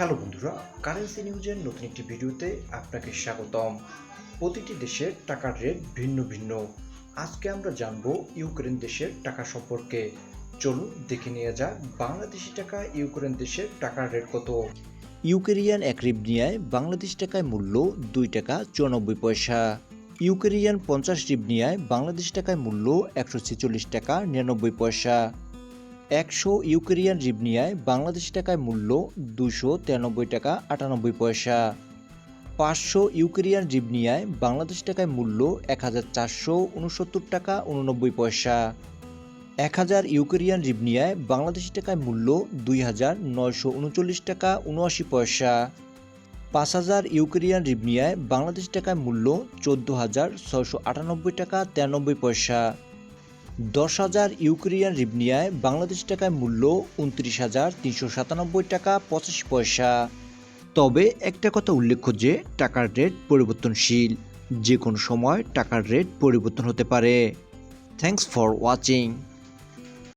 Hello বন্ধুরা, currency নিউজের নতুন একটি ভিডিওতে আপনাকে স্বাগতম। প্রতিটি দেশের টাকার রেট ভিন্ন ভিন্ন। আজকে আমরা জানব ইউক্রেন দেশের টাকা সম্পর্কে। চলুন দেখে নিয়ে যাক বাংলাদেশি টাকা ইউক্রেন দেশের টাকার রেট কত। ইউকেরিয়ান এক রিবনিয়ায় বাংলাদেশ টাকায় মূল্য দুই টাকা চুরানব্বই পয়সা। ইউকেরিয়ান পঞ্চাশ রিবনিয়ায় বাংলাদেশ টাকায় মূল্য একশো ছেচল্লিশ টাকা নিরানব্বই পয়সা। একশো ইউকেরিয়ান রিবনিয়ায় বাংলাদেশ টাকায় মূল্য দুশো তিরানব্বই টাকা আটানব্বই পয়সা। পাঁচশো ইউকেরিয়ান রিবনিয়ায় বাংলাদেশ টাকায় মূল্য এক হাজার চারশো উনসত্তর টাকা উননব্বই পয়সা। এক হাজার ইউকেরিয়ান রিবনিয়ায় বাংলাদেশি টাকায় মূল্য দুই হাজার নয়শো উনচল্লিশ টাকা উনআশি পয়সা। পাঁচ হাজার ইউকেরিয়ান রিবনিয়ায় বাংলাদেশ টাকায় মূল্য চোদ্দ হাজার ছয়শো আটানব্বই টাকা তিরানব্বই পয়সা। দশ হাজার ইউক্রেনিয়ান রিবনিয়ায় বাংলাদেশ টাকায় মূল্য উনত্রিশ হাজার তিনশো সাতানব্বই টাকা পঁচাশি পয়সা। তবে একটা কথা উল্লেখ্য যে, টাকার রেট পরিবর্তনশীল। যে কোনো সময় টাকার রেট পরিবর্তন হতে পারে। Thanks for watching